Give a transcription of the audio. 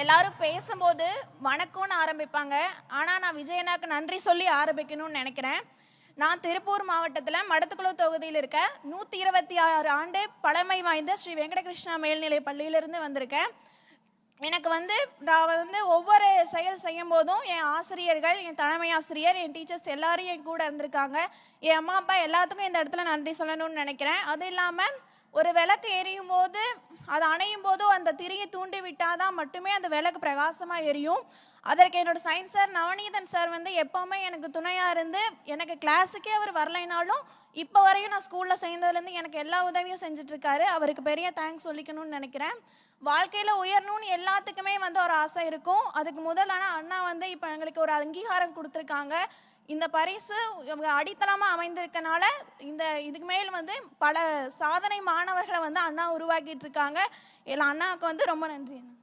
எல்லாரும் பேசும்போது வணக்கம்னு ஆரம்பிப்பாங்க. ஆனால் நான் விஜயனாக்கு நன்றி சொல்லி ஆரம்பிக்கணும்னு நினைக்கிறேன். நான் திருப்பூர் மாவட்டத்தில் மடத்துக்குளு தொகுதியில் இருக்க நூற்றி இருபத்தி ஆறு ஆண்டு பழமை வாய்ந்த ஸ்ரீ வெங்கடகிருஷ்ணா மேல்நிலை பள்ளியிலிருந்து வந்திருக்கேன். எனக்கு வந்து நான் வந்து ஒவ்வொரு செயல் செய்யும் போதும் என் ஆசிரியர்கள் என் தலைமை ஆசிரியர் என் டீச்சர்ஸ் எல்லாரும் என் கூட இருந்திருக்காங்க. என் அம்மா அப்பா எல்லாத்துக்கும் இந்த இடத்துல நன்றி சொல்லணும்னு நினைக்கிறேன். அது இல்லாமல் ஒரு விளக்கு எரியும் போது அது அணையும் போதும் அந்த திரியை தூண்டி விட்டாதான் மட்டுமே அந்த விளக்கு பிரகாசமாக எரியும். அதற்கு என்னோட சயின்ஸ் சார் நவநீதன் சார் வந்து எப்போவுமே எனக்கு துணையாக இருந்து எனக்கு கிளாஸுக்கே அவர் வரலைனாலும் இப்போ வரையும் நான் ஸ்கூலில் சேர்ந்ததுலேருந்து எனக்கு எல்லா உதவியும் செஞ்சிட்ருக்காரு அவருக்கு பெரிய தேங்க்ஸ் சொல்லிக்கணும்னு நினைக்கிறேன். வாழ்க்கையில் உயரணும்னு எல்லாத்துக்குமே வந்து ஒரு ஆசை இருக்கும். அதுக்கு முதல் ஆனால் அண்ணா வந்து இப்போ எங்களுக்கு ஒரு அங்கீகாரம் கொடுத்துருக்காங்க. இந்த பரிசு அடித்தளமாக அமைந்திருக்கனால இந்த இதுக்கு மேல் வந்து பல சாதனை மாணவர்களை வந்து அண்ணா உருவாக்கிட்டு இருக்காங்க. எல்லாம் அண்ணாவுக்கு வந்து ரொம்ப நன்றி அண்ணா